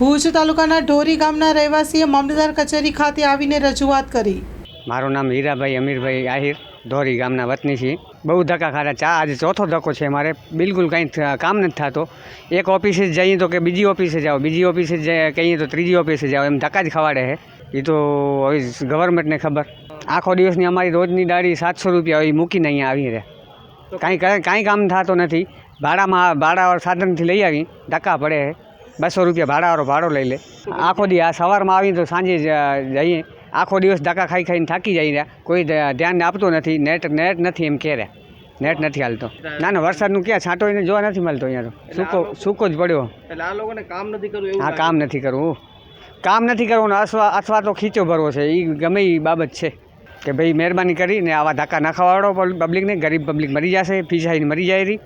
ભુજ તાલુકાના ઢોરી ગામના રહેવાસીએ મામલતદાર કચેરી ખાતે આવીને રજૂઆત કરી. મારું નામ હીરાભાઈ અમીરભાઈ આહિર ધોરી ગામના વતની છીએ. બહુ ધક્કા ખાધા. ચા આજે ચોથો ધક્કો છે મારે. બિલકુલ કંઈ કામ નથી થતો. એક ઓફિસે જઈએ તો કે બીજી ઓફિસે જાઓ, બીજી ઓફિસે કહીએ તો ત્રીજી ઓફિસે જાઓ. એમ ધક્કા જ ખવાડે છે. એ તો હવે ગવર્મેન્ટને ખબર. આખો દિવસની અમારી રોજની દાડી સાતસો રૂપિયા એ મૂકીને અહીંયા આવી રહે. કાંઈ કાંઈ કામ થતો નથી. ભાડામાં ભાડાવાળા સાધનથી લઈ આવી. ધક્કા પડે છે. બસો રૂપિયા ભાડાવાળો ભાડો લઈ લે. આખો દી આ સવારમાં આવીને તો સાંજે જ જઈએ. આખો દિવસ ધક્કા ખાઈ ખાઈને થાકી જાય રહ્યા. કોઈ ધ્યાન આપતો નથી. નેટ નેટ નથી એમ કહે નેટ નથી હાલતો. ના ના વરસાદનું ક્યાં છાંટો એને જોવા નથી મળતો અહીંયા તો. સૂકો સૂકો જ પડ્યો. એટલે આ લોકોને કામ નથી કરવું હા કામ નથી કરવું. કામ નથી કરવું અથવા અથવા તો ખીચો ભરવો છે. એ ગમે એ બાબત છે. કે ભાઈ મહેરબાની કરીને આવા ધક્કા ના ખાવાડો પબ્લિકને. ગરીબ પબ્લિક મરી જશે ફીસાઈને મરી જાય રહી